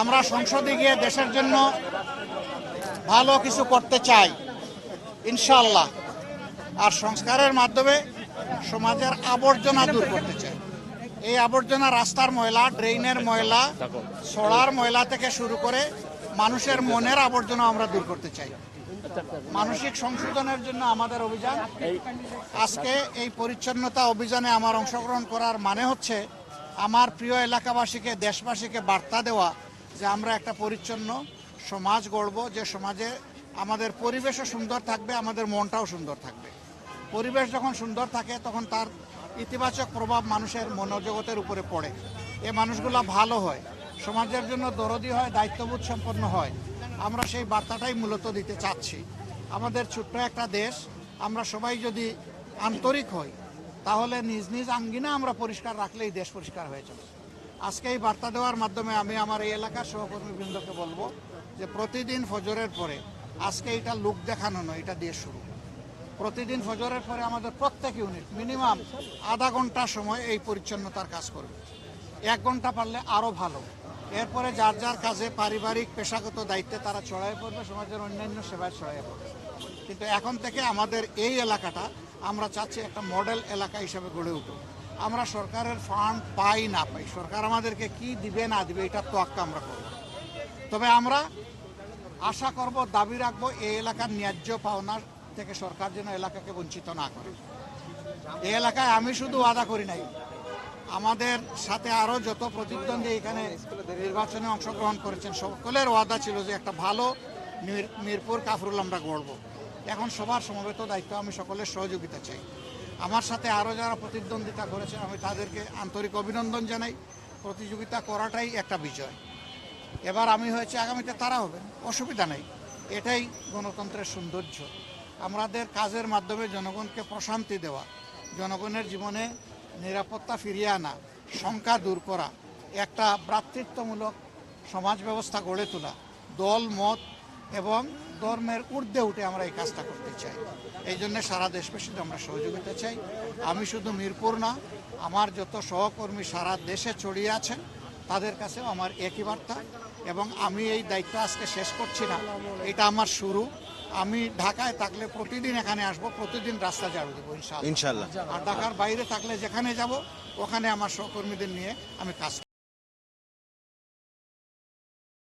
আমরা সংসদে গিয়ে দেশের জন্য ভালো কিছু করতে চাই ইনশাল্লাহ আর সংস্কারের মাধ্যমে সমাজের আবর্জনা দূর করতে চাই। এই আবর্জনা রাস্তার ময়লা ড্রেনের ময়লা ছড়ার ময়লা থেকে শুরু করে মানুষের মনের আবর্জনা আমরা দূর করতে চাই। মানসিক সংশোধনের জন্য আমাদের অভিযান। আজকে এই পরিচ্ছন্নতা অভিযানে আমার অংশগ্রহণ করার মানে হচ্ছে আমার প্রিয় এলাকাবাসীকে, দেশবাসীকে বার্তা দেওয়া যে আমরা একটা পরিচ্ছন্ন সমাজ গড়ব, যে সমাজে আমাদের পরিবেশও সুন্দর থাকবে, আমাদের মনটাও সুন্দর থাকবে। পরিবেশ যখন সুন্দর থাকে, তখন তার ইতিবাচক প্রভাব মানুষের মনোজগতের উপরে পড়ে। এ মানুষগুলো ভালো হয়। সমাজের জন্য দরদি হয়, দায়িত্ববোধ সম্পন্ন হয়। আমরা সেই বার্তাটাই মূলত দিতে চাচ্ছি। আমাদের ছোট্ট একটা দেশ, আমরা সবাই যদি আন্তরিক হই, তাহলে নিজ নিজ আঙ্গিনা আমরা পরিষ্কার রাখলেই দেশ পরিষ্কার হয়ে যাবে। আজকে এই বার্তা দেওয়ার মাধ্যমে আমি আমার এই এলাকার সহকর্মীবৃন্দকে বলব যে প্রতিদিন ফজরের পরে আজকে এটা লোক দেখানো নয়, এটা দিয়ে শুরু। প্রতিদিন ফজরের পরে আমাদের প্রত্যেক ইউনিট মিনিমাম আধা ঘণ্টা সময় এই পরিচ্ছন্নতার কাজ করবে। এক ঘণ্টা পারলে আরও ভালো। এরপরে যার যার কাজে পারিবারিক, পেশাগত দায়িত্বে তারা ছড়াই পড়বে, সমাজের অন্যান্য সেবায় ছড়াই পড়বে। কিন্তু এখন থেকে আমাদের এই এলাকাটা আমরা চাচ্ছি একটা মডেল এলাকা হিসেবে গড়ে উঠুক। আমরা সরকারের ফান্ড পাই না পাই, সরকার আমাদেরকে কি দিবে না দিবে এটা তোয়াক্কা আমরা করব তবে আমরা আশা করব, দাবি রাখব, এই এলাকার ন্যায্য পাওনার থেকে সরকার যেন এলাকাকে বঞ্চিত না করে। এই এলাকায় আমি শুধু ওয়াদা করি নাই, আমাদের সাথে আরও যত প্রতিদ্বন্দ্বী এখানে নির্বাচনে অংশগ্রহণ করেছেন, সকলের ওয়াদা ছিল যে একটা ভালো মির- মিরপুর কাফরুল আমরা গড়ব। এখন সবার সমবেত দায়িত্ব আমি সকলের সহযোগিতা চাই। আমার সাথে আরও যারা প্রতিদ্বন্দ্বিতা করেছে আমি তাদেরকে আন্তরিক অভিনন্দন জানাই। প্রতিযোগিতা করাটাই একটা বিজয়। এবার আমি হয়েছে আগামীতে তারা হবেন, অসুবিধা নেই। এটাই গণতন্ত্রের সৌন্দর্য। আমাদের কাজের মাধ্যমে জনগণকে প্রশান্তি দেওয়া, জনগণের জীবনে নিরাপত্তা ফিরিয়ে আনা, শঙ্কা দূর করা, একটা ভ্রাতৃত্বমূলক সমাজ ব্যবস্থা গড়ে তোলা, দল, মত এবং ধর্মের ঊর্ধ্বে উঠে আমরা এই কাজটা করতে চাই। এই জন্য সারা দেশবাসীতে আমরা সহযোগিতা চাই। আমি শুধু মিরপুর না, আমার যত সহকর্মী সারা দেশে ছড়িয়ে আছেন, তাদের কাছেও আমার একই বার্তা এবং আমি এই দায়িত্ব আজকে শেষ করছি না। এটা আমার শুরু। আমি ঢাকায় থাকলে প্রতিদিন এখানে আসব প্রতিদিন রাস্তা ঝাড়ু দেবো ইনশাআল্লাহ। ইনশাল্লাহ আর ঢাকার বাইরে থাকলে যেখানে যাব ওখানে আমার সহকর্মীদের নিয়ে আমি কাজ